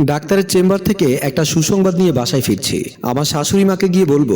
ডাক্তারের চেম্বার থেকে একটা সুসংবাদ নিয়ে বাসায় ফিরছি। আমার শাশুড়ি মাকে গিয়ে বলব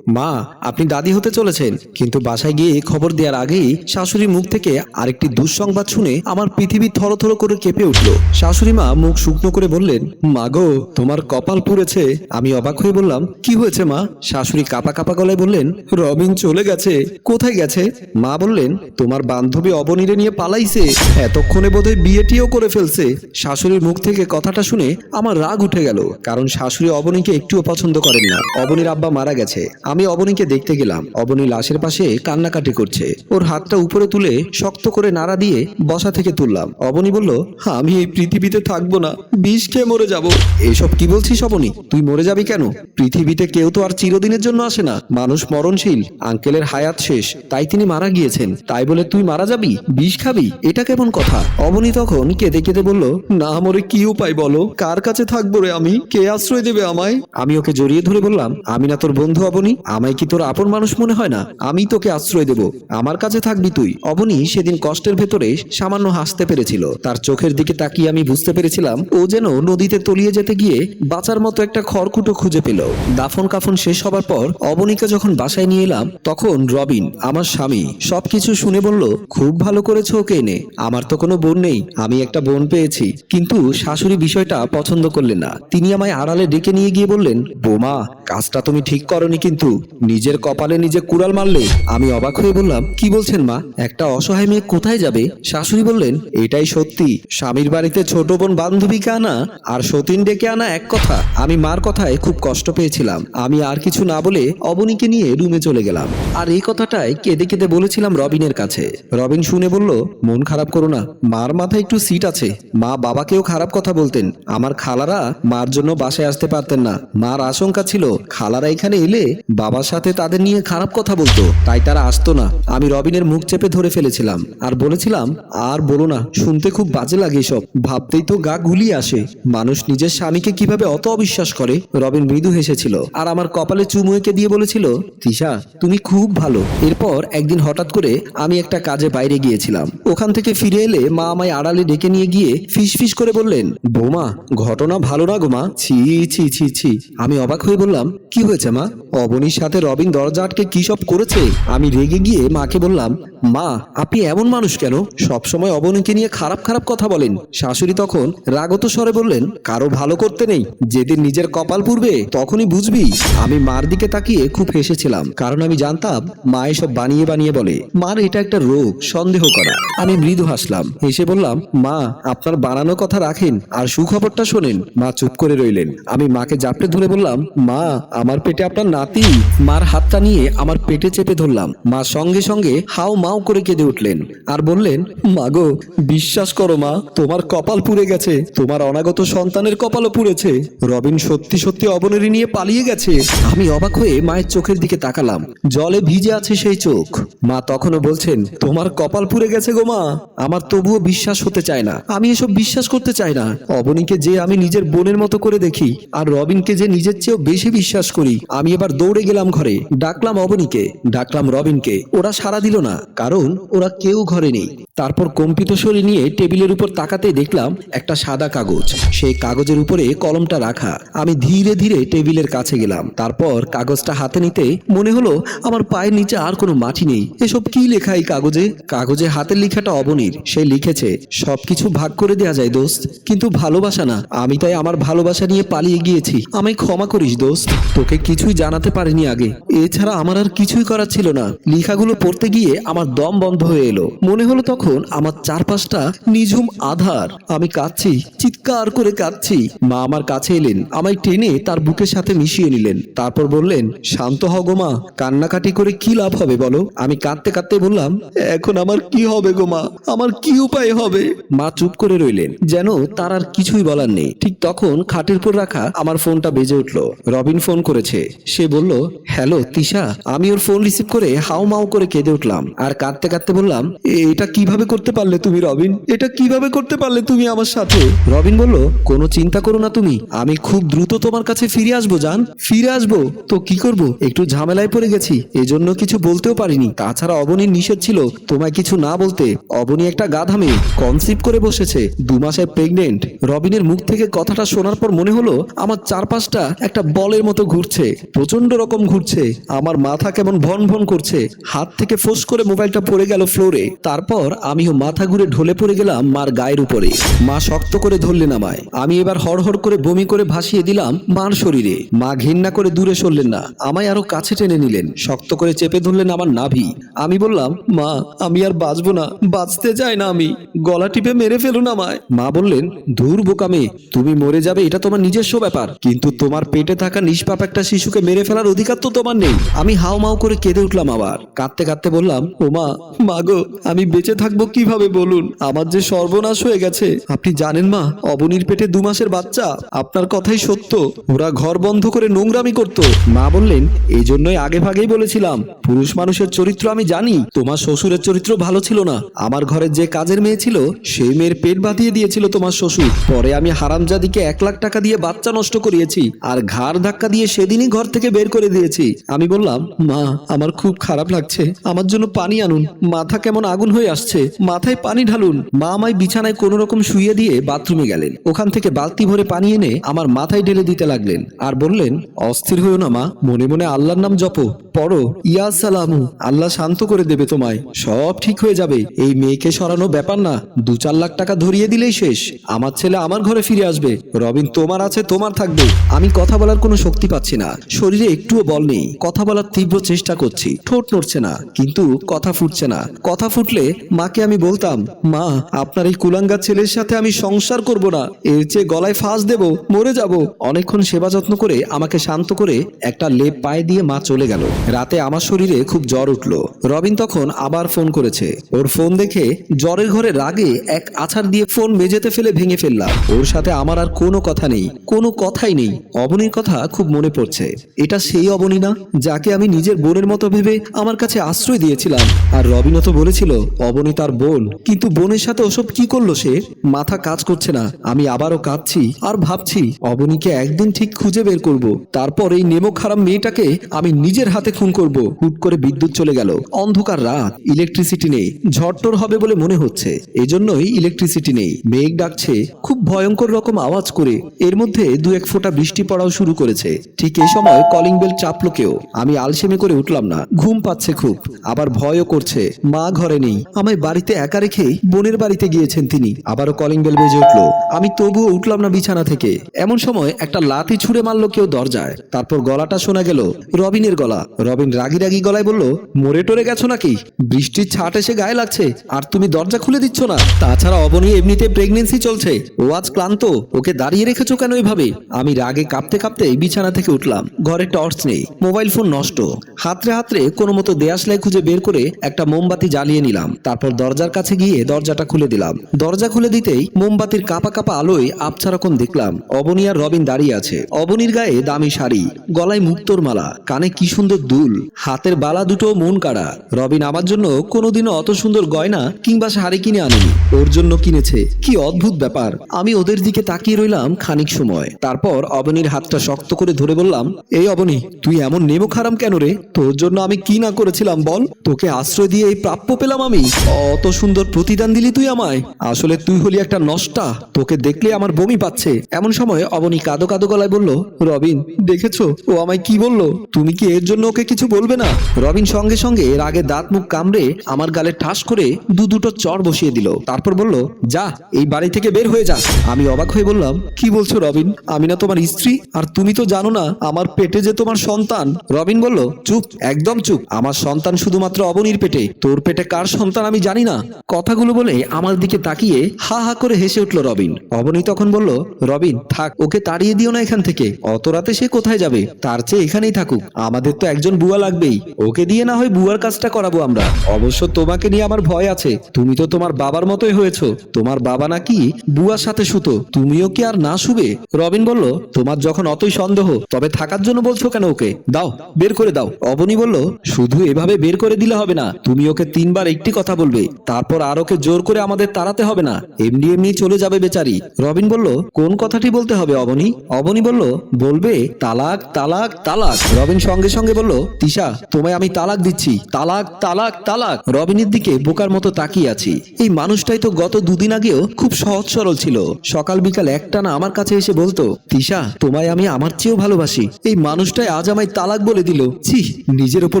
মা, আপনি দাদি হতে চলেছেন, কিন্তু বাসায় গিয়ে খবর দেওয়ার আগেই শাশুড়ির মুখ থেকে আরেকটি দুঃসংবাদ শুনে আমার পৃথিবী থরথর করে কেঁপে উঠল। শাশুড়ি মা মুখ শুকনো করে বললেন মাগো তোমার কপাল পুড়েছে। আমি অবাক হয়ে বললাম, কি হয়েছে মা? শাশুড়ি কাপা কাপা গলায় বললেন, রবিন চলে গেছে। কোথায় গেছে? মা বললেন, তোমার বান্ধবী অবনীরে নিয়ে পালাইছে। এতক্ষণে বোধহয় বিয়েটিও করে ফেলছে। শাশুড়ির মুখ থেকে কথাটা শুনে আমার রাগ উঠে গেল, কারণ শাশুড়ি অবনীকে একটুও পছন্দ করেন না। অবনীর আব্বা মারা গেছে। আমি অবনীকে দেখতে গেলাম। অবনী লাশের পাশে কান্নাকাটি করছে। ওর হাতটা উপরে তুলে শক্ত করে নাড়া দিয়ে বসা থেকে তুললাম। অবনী বলল আমি এই পৃথিবীতে থাকব না। বিষ খেয়ে মরে যাব। এসব কি বলছিস অবনী? তুই মরে যাবি কেন? পৃথিবীতে কেউ তো আর চিরদিনের জন্য আসে না। মানুষ মরণশীল, আঙ্কেলের হায়াত শেষ। তাই তিনি মারা গিয়েছেন। তাই বলে তুই মারা যাবি? বিষ খাবি? এটা কেমন কথা? অবনী তখন কেঁদে কেঁদে বলল, না মরে কি উপায় বলো? কার কাছে থাকব রে আমি? কে আশ্রয় দেবে আমায়? আমি ওকে জড়িয়ে ধরে বললাম, আমি না তোর বন্ধু অবনী। আমায় কি তোর আপন মানুষ মনে হয় না? আমি তোকে আশ্রয় দেব। আমার কাছে থাকবি তুই। অবনী সেদিন কষ্টের ভেতরে সামান্য হাসতে পেরেছিল। তার চোখের দিকে তাকিয়ে আমি বুঝতে পেরেছিলাম, ও যেন নদীতে তলিয়ে যেতে গিয়ে বাঁচার মতো একটা খড়কুটো খুঁজে পেল। দাফন কাফন শেষ হবার পর অবনীকে যখন বাসায় নিয়ে এলাম, তখন রবিন, আমার স্বামী, সবকিছু শুনে বলল, খুব ভালো করেছ ওকে এনে। আমার তো কোনো বোন নেই। আমি একটা বোন পেয়েছি। কিন্তু শাশুড়ি বিষয়টা পছন্দ করলেন না। তিনি আমায় আড়ালে ডেকে নিয়ে গিয়ে বললেন, বোমা কাজটা তুমি ঠিক করনি কিন্তু নিজের কপালে নিজে কুড়াল মারলে আমি অবাক হয়ে বললাম, কি বলছেন মা? একটা অসহায় মেয়ে কোথায় যাবে? শাশুড়ি বললেন, এটাই সত্যি। স্বামীর বাড়িতে ছোট বোন বান্ধবীকে আনা আর সতীন ডেকে আনা এক কথা। আমি মার কথায় খুব কষ্ট পেয়েছিলাম। আমি আর কিছু না বলে অবনীকে নিয়ে রুমে চলে গেলাম। আর এই কথাটাই কেঁদে কেঁদে বলেছিলাম রবিনের কাছে। রবিন শুনে বলল, মন খারাপ করো না। মার মাথায় একটু সিট আছে। মা বাবাকেও খারাপ কথা বলতেন। আমার খালারা মার জন্য বাসায় আসতে পারতেন না। মার আশঙ্কা ছিল খালারা এখানে এলে বাবার সাথে তাদের নিয়ে খারাপ কথা বলতো, তাই তারা আসতো না। আমি রবিনের মুখ চেপে ধরে ফেলেছিলাম আর বলেছিলাম, আর বলো না, শুনতে খুব বাজে লাগে সব ভাবতেই তো গা গুলিয়ে আসে। মানুষ নিজের স্বামীকে কীভাবে অত অবিশ্বাস করে? রবিন মৃদু হেসেছিল আর আমার কপালে চুমু এঁকে দিয়ে বলেছিল, তিশা, তুমি খুব ভালো। এরপর একদিন হঠাৎ করে আমি একটা কাজে বাইরে গিয়েছিলাম। ওখান থেকে ফিরে এলে মা আমায় আড়ালে ডেকে নিয়ে গিয়ে ফিস ফিস করে বললেন, বৌমা, ঘটনা ভালো না গো মা? ছি ছি ছি ছি। আমি অবাক হয়ে বললাম কি হয়েছে মা? অবনীর সাথে রবিন দরজা আটকে কি সব করেছে? আমি রেগে গিয়ে মাকে বললাম, মা, আপনি এমন মানুষ কেন? সবসময় অবনীকে নিয়ে খারাপ খারাপ কথা বলেন। শাশুড়ি তখন রাগত স্বরে বললেন, কারও ভালো করতে নেই। যেদিন নিজের কপাল পুড়বে, তখনই বুঝবি। আমি মার দিকে তাকিয়ে খুব হেসেছিলাম, কারণ আমি জানতাম, মা এসব বানিয়ে বানিয়ে বলে, মার এটা একটা রোগ, সন্দেহ করা। আমি মৃদু হাসলাম, হেসে বললাম, মা, আপনার বানানো কথা রাখেন, আর সুখবরটা শোনেন। মা চুপ করে রইলেন। আমি মাকে জাপটে ধরে বললাম, মা আমার পেটে আপনার নাতি, মার হাতটা নিয়ে আমার পেটে চেপে ধরলাম। মা সঙ্গে সঙ্গে হাও মাও করে কেঁদে উঠলেন আর বললেন মাগো বিশ্বাস করো মা, তোমার কপাল পুড়ে গেছে। তোমার অনাগত সন্তানের কপালও পুড়েছে। রবিন সত্যি সত্যি অবনরি নিয়ে পালিয়ে গেছে। আমি অবাক হয়ে মায়ের চোখের দিকে তাকালাম। জলে ভিজে আছে সেই চোখ। মা তখনও বলছেন, তোমার কপাল পুড়ে গেছে গো মা। আমার তবুও বিশ্বাস হতে চায় না। আমি এসব বিশ্বাস করতে চাই না। অবনীকে যে আমি নিজের বোনের মতো করে দেখি, আর রবিনকে যে নিজের চেয়েও বেশি বিশ্বাস করি, আমি এবার দৌড়ে গেলাম ঘরে। ডাকলাম অবনীকে, ডাকলাম রবিনকে। ওরা সাড়া দিল না, কারণ ওরা কেউ ঘরে নেই। তারপর কম্পিত শরীর নিয়ে টেবিলের উপর তাকাতে দেখলাম একটা সাদা কাগজ। সেই কাগজের উপরে কলমটা রাখা। আমি ধীরে ধীরে টেবিলের কাছে গেলাম। তারপর কাগজটা হাতে নিতে মনে হলো, আমার পায়ের নিচে আর কোনো মাটি নেই। এসব কি লেখা এই কাগজে? কাগজে হাতের লেখাটা অবনীর। সে লিখেছে, সবকিছু ভাগ করে দেয়া যায় দোস্ত, কিন্তু ভালোবাসা না। আমি তাই আমার ভালোবাসা নিয়ে পালিয়ে গিয়েছি। আমায় ক্ষমা করিস দোস্ত। তোকে কিছুই জানাতে পারিনি আগে। এছাড়া আমার আর কিছুই করার ছিল না। লেখাগুলো পড়তে গিয়ে আমার দম বন্ধ হয়ে এলো। মনে হলো তখন আমার চারপাশটা নিঝুম আধার। আমি কাঁদছি, চিৎকার করে কাঁদছি। মা আমার কাছে এলেন, আমায় টেনে তার বুকের সাথে মিশিয়ে নিলেন। তারপর বললেন, শান্ত হও গো মা, কান্নাকাটি করে কি লাভ হবে বলো? আমি কাঁদতে কাঁদতে বললাম, এখন আমার কি হবে গো মা? আমার কি উপায় হবে? মা চুপ করে রইলেন। যেন তার আর কিছুই বলার নেই। ঠিক তখন খাটের উপর রাখা আমার ফোনটা বেজে উঠল। রবিন রবিন ফোন করেছে। সে বলল, হ্যালো, তিশা, আমি ওর ফোন রিসিভ করে হাউ মাউ করে কেঁদে উঠলাম আর কাঁদতে কাঁদতে বললাম এটা কীভাবে করতে পারলে তুমি, রবিন? এটা কীভাবে করতে পারলে তুমি আমার সাথে? রবিন বলল, কোনো চিন্তা করো না তুমি, আমি খুব দ্রুত তোমার কাছে ফিরে আসব, জান। ফিরে আসব? তো কি করব? একটু ঝামেলায় পড়ে গেছি, এজন্য কিছু বলতেও পারিনি। তাছাড়া অবনীর নিষেধ ছিল তোমায় কিছু না বলতে। অবনী একটা গাধা মেয়ে কনসিভ করে বসেছে, দু মাসে প্রেগনেন্ট রবিনের মুখ থেকে কথাটা শোনার পর মনে হলো, আমার চারপাশটা একটা বলের মতো ঘুরছে প্রচণ্ড রকম ঘুরছে। আমার মাথা কেমন ভন ভন করছে। হাত থেকে ফোস করে মোবাইলটা পড়ে গেল ফ্লোরে। তারপর আমিও মাথা ঘুরে ঢলে পড়ে গেলাম মার গায়ের উপরে। মা শক্ত করে ধরলেন আমায়। আমি এবার হড়হড় করে বমি করে ভাসিয়ে দিলাম মার শরীরে। মা ঘেন্না করে দূরে সরলেন না। আমায় আরও কাছে টেনে নিলেন। শক্ত করে চেপে ধরলেন আমার নাভি। আমি বললাম, মা, আমি আর বাঁচবো না। বাঁচতে চাই না আমি। গলা টিপে মেরে ফেলুন আমায়। মা বললেন ধুর বোকামে তুমি মরে যাবে, এটা তোমার নিজস্ব ব্যাপার। কিন্তু তোমার পেটে থাকা নিষ্পাপ একটা শিশুকে মেরে ফেলার অধিকার তো তোমার নেই। আমি হাও মাও করে কেঁদে উঠলাম আবার। কাঁদতে কাঁদতে বললাম ও মা মা গো আমি বেঁচে থাকব কীভাবে বলুন? আমার যে সর্বনাশ হয়ে গেছে। আপনি জানেন মা, অবনীর পেটে দু মাসের বাচ্চা। আপনার কথাই সত্য। ওরা ঘর বন্ধ করে নোংরামি করত। মা বললেন এই জন্যই আগে ভাগেই বলেছিলাম, পুরুষ মানুষের চরিত্র আমি জানি। তোমার শ্বশুরের চরিত্র ভালো ছিল না। আমার ঘরের যে কাজের মেয়ে ছিল, সেই মেয়ের পেট বাঁধিয়ে দিয়েছিল তোমার শ্বশুর। পরে আমি হারামজাদিকে এক লাখ টাকা দিয়ে বাচ্চা নষ্ট করিয়েছি। আর ঘাড় ধাক্কা দিয়ে সেদিনই ঘর থেকে বের করে দিয়েছি। আমি বললাম, মা, আমার খুব খারাপ লাগছে। আমার জন্য পানি আনুন। মাথা কেমন আগুন হয়ে আসছে। মাথায় পানি ঢালুন। মা আমায় বিছানায় কোনো রকম শুইয়ে দিয়ে বাথরুমে গেলেন। ওখান থেকে বালতি ভরে পানি এনে আমার মাথায় ঢেলে দিতে লাগলেন আর বললেন, অস্থির হয়েও না মা। মনে মনে আল্লাহর নাম জপো। পড়ো। ইয়া সালামু। আল্লাহ শান্ত করে দেবে তোমায়। সব ঠিক হয়ে যাবে। এই মেয়েকে সরানো ব্যাপার না। দু চার লাখ টাকা ধরিয়ে দিলেই শেষ। আমার ছেলে আমার ঘরে ফিরে আসবে। রবিন তোমার আছে, তোমার থাকবে। আমি কথা বলার কোনো শক্তি পাচ্ছি না। শরীরে একটুও বল নেই। কথা বলার তীব্র চেষ্টা করছি। ঠোঁট নড়ছে না, কিন্তু কথা ফুটছে না। কথা ফুটলে মাকে আমি বলতাম, মা, আপনার এই কুলাঙ্গা ছেলের সাথে আমি সংসার করব না। এর চেয়ে গলায় ফাঁস দেব, মরে যাব। অনেকক্ষণ সেবা যত্ন করে আমাকে শান্ত করে একটা লেপ পায়ে দিয়ে মা চলে গেল। রাতে আমার শরীরে খুব জ্বর উঠল। রবিন তখন আবার ফোন করেছে। ওর ফোন দেখে জ্বরের ঘরে রাগে এক আছাড় দিয়ে ফোন মেঝেতে ফেলে ভেঙে ফেললাম। ওর সাথে আমার আর কোনো কথা নেই, কোনো কথাই নেই। অবনীর কথা খুব মনে পড়ছে। এটা সেই অবনী না যাকে আমি নিজের বোনের মতো ভেবে আমার কাছে আশ্রয় দিয়েছিলাম। আর রবিনও তো বলেছিল, অবনী তার বোন। কিন্তু বোনের সাথে ওসব কি করল সে? মাথা কাজ করছে না। আমি আবারও কাঁদছি আর ভাবছি, অবনীকে একদিন ঠিক খুঁজে বের করব। তারপর এই নেমো খারাপ মেয়েটাকে আমি নিজের হাতে খুন করব। হুট করে বিদ্যুৎ চলে গেল। অন্ধকার রাত, ইলেকট্রিসিটি নেই। ঝড়টর হবে বলে মনে হচ্ছে। এজন্যই ইলেকট্রিসিটি নেই। মেঘ ডাকছে, খুব ভয়ঙ্কর রকম আওয়াজ করে। এর মধ্যে দু এক ফোঁটা বৃষ্টি পড়াও শুরু করেছে। ঠিক এই সময় কলিং বেল চাপলো কেউ। আমি আলসেমি করে উঠলাম না। ঘুম পাচ্ছে খুব। আবার ভয়ও করছে। মা ঘরে নেই। আমায় বাড়িতে একা রেখে বোনের বাড়িতে গিয়েছেন তিনি। আবারও কলিং বেল বেজে উঠল। আমি তবুও উঠলাম না বিছানা থেকে। এমন সময় একটা লাথি ছুঁড়ে মারলো কেউ দরজায়। তারপর গলাটা শোনা গেল রবিনের গলা। রবিন রাগি রাগি গলায় বলল, মরে টরে গেছো নাকি? বৃষ্টির ছাট এসে গায়ে লাগছে। আর তুমি দরজা খুলে দিচ্ছ না? তাছাড়া অবনী এমনিতে প্রেগনেন্সি চলছে। ও আজ ক্লান্ত। ওকে দাঁড়িয়ে রেখেছো কেন এভাবে? আমি রাগে কাঁপতে কাঁপতে বিছানা থেকে উঠলাম। ঘরে টর্চ নেই, মোবাইল ফোন নষ্ট। হাতরে হাতরে কোনো মতো দেয়াশলাই খুঁজে বের করে একটা মোমবাতি জ্বালিয়ে নিলাম। তারপর দরজার কাছে গিয়ে দরজাটা খুলে দিলাম। দরজা খুলে দিতেই মোমবাতির কাপা কাপা আলোয় আবছা রকম দেখলাম, অবনী আর রবিন দাঁড়িয়ে আছে। অবনীর গায়ে দামি শাড়ি, গলায় মুক্তোর মালা, কানে কি সুন্দর দুল, হাতের বালা দুটো মন কাড়া। রবিন আমার জন্য কোনোদিনও অত সুন্দর গয়না কিংবা শাড়ি কিনে আনেনি। ওর জন্য কিনেছে, কি অদ্ভুত ব্যাপার। আমি ওদের দিকে তাকিয়ে রইলাম খানিক সময়। তারপর অবনীর হাতটা শক্ত করে ধরে বললাম, এই অবনী, তুই এমন নেমো খারাম কেন রে? তোর জন্য আমি কি না করেছিলাম বল? তোকে আশ্রয় দিয়ে এই প্রাপ্য পেলাম আমি। অত সুন্দর প্রতিদান দিলি তুই আমায়। আসলে তুই হলি একটা নষ্টা। তোকে দেখলে আমার বমি পাচ্ছে। এমন সময় অবনী কাদো কাদো গলায় বলল, রবিন, দেখেছ? ও আমায় কি বলল? তুমি কি এর জন্য ওকে কিছু বলবে না? রবিন সঙ্গে সঙ্গে এর আগে দাঁত মুখ কামড়ে আমার গালে ঠাস করে দু দুটো চর বসিয়ে দিল। তারপর বলল, যা, এই বাড়ি থেকে বের হয়ে যা। আমি অবাক হয়ে বললাম, কি বলছো রবিন? আমি না তোমার স্ত্রী, আর তুমি তো জানো না, আমার পেটে যে তোমার সন্তান? রবিন বলল, চুপ, একদম চুপ। আমার সন্তান শুধুমাত্র অবনীর পেটে। তোর পেটে কার সন্তান আমি জানি না। কথাগুলো বলে আমার দিকে তাকিয়ে হা হা করে হেসে উঠল রবিন। অবনী তখন বলল, রবিন, থাক, ওকে তাড়িয়ে দিও না এখান থেকে। অত রাতে সে কোথায় যাবে? তার চেয়ে এখানেই থাকুক। আমাদের তো একজন বুয়া লাগবেই। ওকে দিয়ে না হয় বুয়ার কাজটা করাবো আমরা। অবশ্য তোমাকে নিয়ে আমার ভয় আছে। তুমি তো তোমার বাবার মতোই হয়েছো। তোমার বাবা নাকি বুয়ার সাথে শুতো। তুমিও কি আর না শুবে? রবিন বলল, তোমার যখন অতই সন্দেহ বিদ্রোহ তবে থাকার জন্য বলছো কেন ওকে? দাও, বের করে দাও। অবনী বলল, শুধু এভাবে বের করে দিলে হবে না, তুমি ওকে তিনবার একটি কথা বলবে, তারপর আর ওকে জোর করে আমাদের তাড়াতে হবে না, এমনি এমনি চলে যাবে বেচারি। রবিন বলল, কোন কথাটি বলতে হবে অবনী? অবনী বলল, বলবে, তালাক তালাক তালাক। রবিন সঙ্গে সঙ্গে বলল, তিশা, তোমায় আমি তালাক দিচ্ছি। তালাক তালাক তালাক। রবিনের দিকে বোকার মতো তাকিয়ে আছি। এই মানুষটাই তো গত দুদিন আগেও খুব সহজ সরল ছিল। সকাল বিকাল একটানা আমার কাছে এসে বলতো, তিশা, তোমায় আমি আমার চেয়েও ভালোবাসি। এই মানুষটাই আজ আমায় তালাক বলে দিল। ছি, নিজের ওপর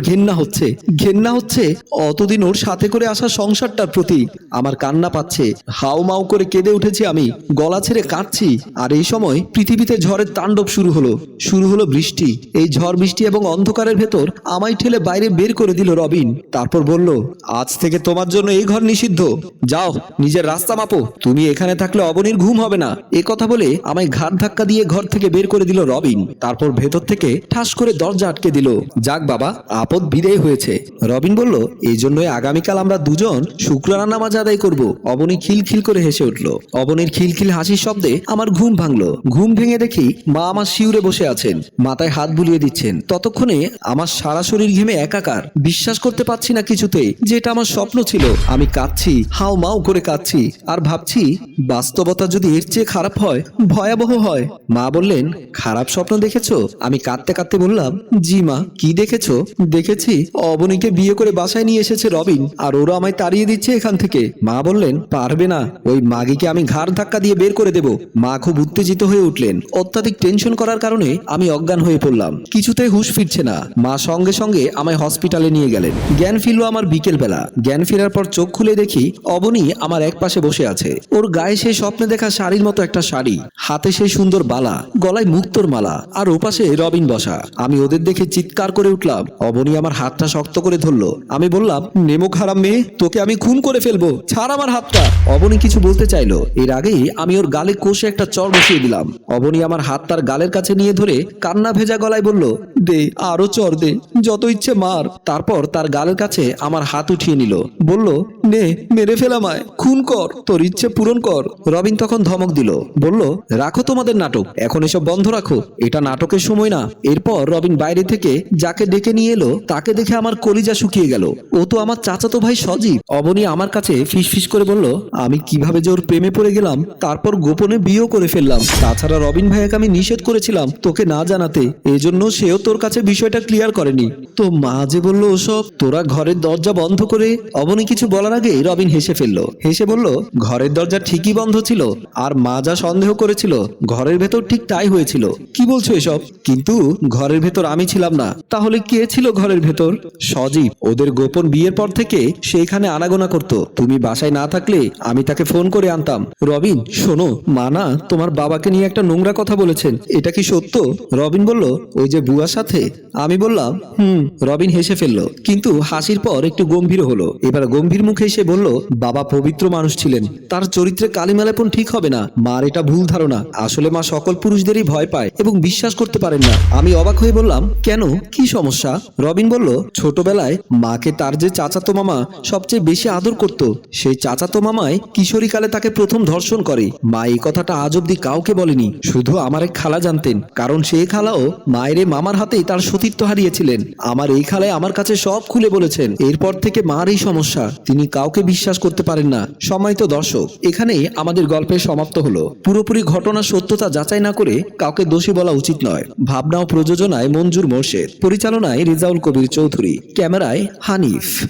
ঘেন্না হচ্ছে। ঘেন্না হচ্ছে অতদিন ওর সাথে করে আসা সংসারটার প্রতি। আমার কান্না পাচ্ছে। হাউ মাউ করে কেঁদে উঠেছি আমি। গলা ছেড়ে কাঁদছি। আর এই সময় পৃথিবীতে ঝড়ের তাণ্ডব শুরু হলো। শুরু হলো বৃষ্টি। এই ঝড়, বৃষ্টি এবং অন্ধকারের ভেতর আমায় ঠেলে বাইরে বের করে দিল রবিন। তারপর বলল, আজ থেকে তোমার জন্য এই ঘর নিষিদ্ধ। যাও, নিজের রাস্তা মাপো। তুমি এখানে থাকলে অবনীর ঘুম হবে না। এ কথা বলে আমায় ঘাট ধাক্কা দিয়ে ঘর থেকে বের করে দিল রবিন। তারপর ভেতর থেকে ঠাস করে দরজা আটকে দিল। যাক বাবা, আপদ বিদায় হয়েছে। রবিন বলল, এই জন্যই আগামীকাল আমরা দুজন শুক্রানা নামাজ আদায় করব। অবনী খিলখিল করে হেসে উঠল। অবনীর খিলখিল হাসির শব্দে আমার ঘুম ভাঙলো। ঘুম ভেঙে দেখি মা আমার শিউরে বসে আছেন। মাথায় হাত বুলিয়ে দিচ্ছেন। ততক্ষণে আমার সারা শরীর ঘেমে একাকার। বিশ্বাস করতে পারছি না কিছুতেই যে এটা আমার স্বপ্ন ছিল। আমি কাঁদছি হাও মাও করে কাঁদছি আর ভাবছি বাস্তবতা যদি এর চেয়ে খারাপ হয়, ভয়াবহ হয়। মা বললেন, খারাপ স্বপ্ন দেখেছ? আমি কাঁদতে কাঁদতে বললাম, জি মা, কি দেখেছ? দেখেছি, অবনীকে বিয়ে করে বাসায় নিয়ে এসেছে রবিন, আর ওরা আমায় তাড়িয়ে দিচ্ছে এখান থেকে। মা বললেন, পারবে না, ওই মাগিকে আমি ঘাড় ধাক্কা দিয়ে বের করে দেব। মা খুব উত্তেজিত হয়ে উঠলেন। অত্যাধিক টেনশন করার কারণে আমি অজ্ঞান হয়ে পড়লাম। কিছুতেই হুঁশ ফিরছে না। মা সঙ্গে সঙ্গে আমায় হসপিটালে নিয়ে গেলেন। জ্ঞান ফিরল আমার বিকেল বেলা জ্ঞান ফেরার পর চোখ খুলে দেখি, অবনী আমার এক পাশে বসে আছে। ওর গায়ে সেই স্বপ্নে দেখা শাড়ির মতো একটা শাড়ি। হাতে সেই সুন্দর বালা, গলায় মুক্তোর মালা। আর ওপাশে রবিন বসা। আমি ওদের দেখে চিৎকার করে উঠলাম। অবনী আমার হাতটা শক্ত করে ধরলো। আমি বললাম, নেমো খারাপ মেয়ে, তোকে আমি খুন করে ফেলব। ছাড় আমার হাতটা। অবনী কিছু বলতে চাইলো। এর আগেই আমি ওর গালে কষে একটা চর বসিয়ে দিলাম। অবনী আমার হাত তার গালের কাছে নিয়ে ধরে কান্না ভেজা গলায় বলল, দে, আরও চর দে, যত ইচ্ছে মার। তারপর তার গালের কাছে আমার হাত উঠিয়ে নিল। বলল, নে, মেরে ফেলামায় খুন কর, তোর ইচ্ছে পূরণ কর। রবিন তখন ধমক দিল। বলল, রাখো তোমাদের নাটক। এখন এসব বন্ধ রাখো। এটা নাটকের সময় না। এরপর রবিন বাইরে থেকে যাকে ডেকে নিয়ে এলো, তাকে দেখে আমার কলিজা শুকিয়ে গেল। ও তো আমার চাচাতো ভাই সজীব। অবনী আমার কাছে ফিস ফিস করে বলল, আমি কীভাবে যে ওর প্রেমে পড়ে গেলাম, তারপর গোপনে বিয়েও করে ফেললাম। তাছাড়া রবিন ভাইয়াকে আমি নিষেধ করেছিলাম তোকে না জানাতে। এজন্য সেও তোর কাছে বিষয়টা ক্লিয়ার করেনি। তো মা যে বলল, ওসব, তোরা ঘরের দরজা বন্ধ করে অবনী কিছু বলার আগে রবিন হেসে ফেলল। হেসে বলল, ঘরের দরজা ঠিকই বন্ধ ছিল, আর মা যা সন্দেহ করেছিল, ঘরের ভেতর ঠিক তাই হয়েছিল। কি বলছো এসব? কিন্তু ঘরের ভেতর আমি ছিলাম না। তাহলে কে ছিল ঘরের ভেতর? সজীব। ওদের গোপন বিয়ের পর থেকে সে এখানে আনাগোনা করত। তুমি বাসায় না থাকলে আমি তাকে ফোন করে আনতাম। রবিন, শোনো মা না তোমার বাবাকে নিয়ে একটা নোংরা কথা বলেছেন। এটা কি সত্য? রবিন বলল, ওই যে বুয়ার সাথে? আমি বললাম, হুম। রবিন হেসে ফেলল। কিন্তু হাসির পর একটু গম্ভীর হলো। এবার গম্ভীর মুখে এসে বলল, বাবা পবিত্র মানুষ ছিলেন। তার চরিত্রে কালিমালেপন ঠিক হবে না। মার এটা ভুল ধারণা। আসলে মা সকল পুরুষদেরই ভয় পায় এবং বিশ্বাস করতে পারেন না। আমি অবাক হয়ে বললাম, কেন? কি সমস্যা? রবিন বলল, ছোটবেলায় মাকে তার যে চাচাতো মামা সবচেয়ে বেশি আদর করত, সেই চাচাতো মামায় কিশোরীকালে তাকে প্রথম ধর্ষণ করে। মা এই কথাটা আজ অব্দি কাউকে বলেনি, শুধু আমার এক খালা জানতেন, কারণ সেই খালাও মায়ের মামার হাতেই তার সতীর্থ হারিয়েছিলেন। আমার এই খালায় আমার কাছে সব খুলে বলেছেন, এরপর থেকে মার এই সমস্যা, তিনি কাউকে বিশ্বাস করতে পারেন না। সময় তো দর্শক, এখানেই আমাদের গল্পের সমাপ্ত হলো। পুরোপুরি ঘটনা সত্যতা যাচাই না করে কাউকে দোষী বলা উচিত নয়। ভাবনা ও প্রযোজনায় মঞ্জুর মোর্শেদ। পরিচালনায় রিজাউল কবির চৌধুরী। ক্যামেরায় হানিফ।